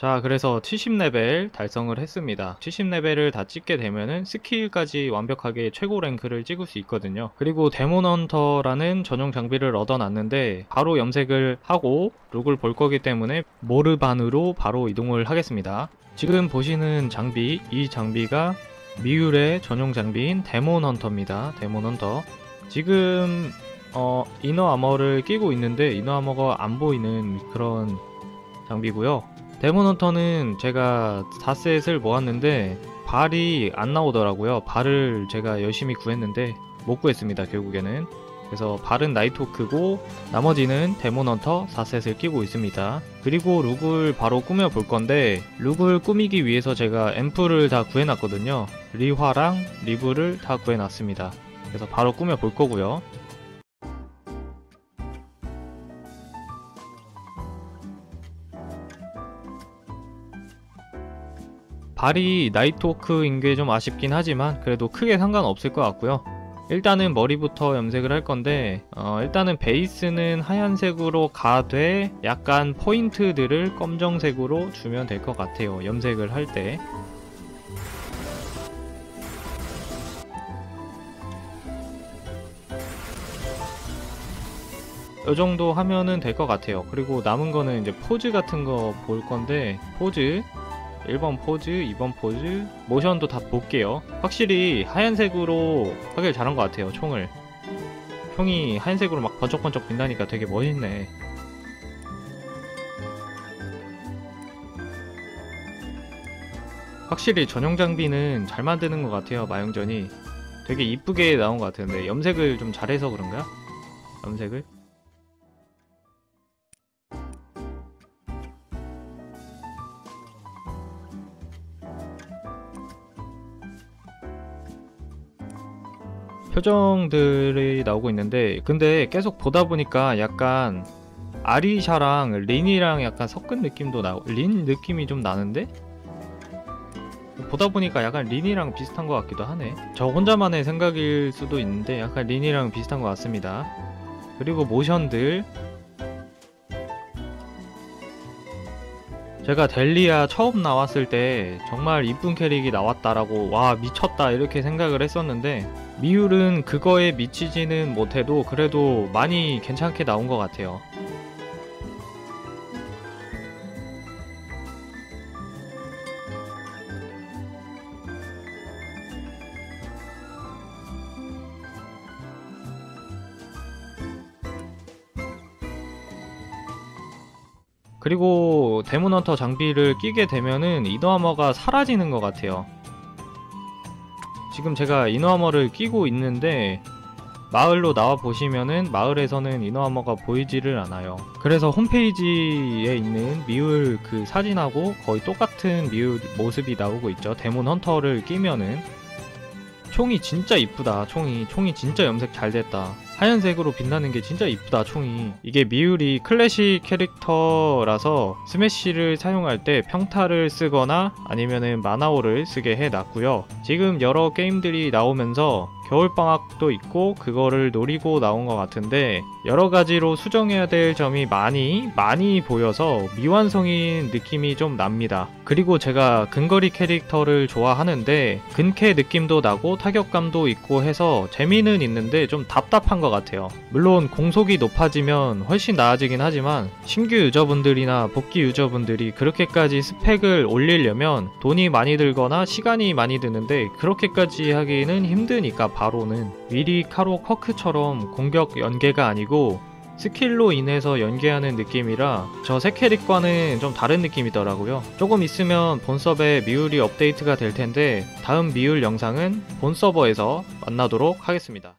자 그래서 70레벨 달성을 했습니다. 70레벨을 다 찍게 되면은 스킬까지 완벽하게 최고 랭크를 찍을 수 있거든요. 그리고 데몬헌터라는 전용 장비를 얻어놨는데 바로 염색을 하고 룩을 볼 거기 때문에 모르반으로 바로 이동을 하겠습니다. 지금 보시는 장비 이 장비가 미율의 전용 장비인 데몬헌터입니다. 데몬헌터. 지금 어, 이너 아머를 끼고 있는데 이너 아머가 안 보이는 그런 장비고요 데몬헌터는 제가 4셋을 모았는데 발이 안 나오더라고요. 발을 제가 열심히 구했는데 못 구했습니다. 결국에는. 그래서 발은 나이토크고 나머지는 데몬헌터 4셋을 끼고 있습니다. 그리고 룩을 바로 꾸며 볼 건데 룩을 꾸미기 위해서 제가 앰플을 다 구해놨거든요. 리화랑 리브를 다 구해놨습니다. 그래서 바로 꾸며 볼 거고요. 발이 나이트워크인 게 좀 아쉽긴 하지만 그래도 크게 상관없을 것 같고요. 일단은 머리부터 염색을 할 건데 어, 일단은 베이스는 하얀색으로 가되 약간 포인트들을 검정색으로 주면 될 것 같아요. 염색을 할 때. 이 정도 하면은 될 것 같아요. 그리고 남은 거는 이제 포즈 같은 거 볼 건데 포즈 1번 포즈, 2번 포즈, 모션도 다 볼게요. 확실히 하얀색으로 하길 잘한 것 같아요, 총을. 총이 하얀색으로 막 번쩍번쩍 빛나니까 되게 멋있네. 확실히 전용 장비는 잘 만드는 것 같아요, 마용전이. 되게 이쁘게 나온 것 같은데, 염색을 좀 잘해서 그런가? 염색을? 표정들이 나오고 있는데 근데 계속 보다 보니까 약간 아리샤랑 린이랑 약간 섞은 느낌도 나고 린 느낌이 좀 나는데? 보다 보니까 약간 린이랑 비슷한 것 같기도 하네. 저 혼자만의 생각일 수도 있는데 약간 린이랑 비슷한 것 같습니다. 그리고 모션들 제가 델리아 처음 나왔을 때 정말 이쁜 캐릭이 나왔다라고 와 미쳤다 이렇게 생각을 했었는데 미율은 그거에 미치지는 못해도 그래도 많이 괜찮게 나온 것 같아요. 그리고 데몬헌터 장비를 끼게 되면은 이너아머가 사라지는 것 같아요. 지금 제가 이너아머를 끼고 있는데 마을로 나와 보시면은 마을에서는 이너아머가 보이지를 않아요. 그래서 홈페이지에 있는 미울 그 사진하고 거의 똑같은 미울 모습이 나오고 있죠. 데몬 헌터를 끼면은 총이 진짜 이쁘다. 총이 총이 진짜 염색 잘 됐다. 하얀색으로 빛나는 게 진짜 이쁘다 총이 이게 미울이 클래식 캐릭터라서 스매시를 사용할 때 평타를 쓰거나 아니면은 마나오를 쓰게 해놨고요 지금 여러 게임들이 나오면서 겨울방학도 있고 그거를 노리고 나온 것 같은데 여러 가지로 수정해야 될 점이 많이 많이 보여서 미완성인 느낌이 좀 납니다. 그리고 제가 근거리 캐릭터를 좋아하는데 근캐 느낌도 나고 타격감도 있고 해서 재미는 있는데 좀 답답한 것 같아요. 물론 공속이 높아지면 훨씬 나아지긴 하지만 신규 유저분들이나 복귀 유저분들이 그렇게까지 스펙을 올리려면 돈이 많이 들거나 시간이 많이 드는데 그렇게까지 하기는 힘드니까 바로는 위리 카로 커크처럼 공격 연계가 아니고 스킬로 인해서 연계하는 느낌이라 저 새 캐릭과는 좀 다른 느낌이더라고요. 조금 있으면 본 서버에 미울이 업데이트가 될 텐데 다음 미울 영상은 본 서버에서 만나도록 하겠습니다.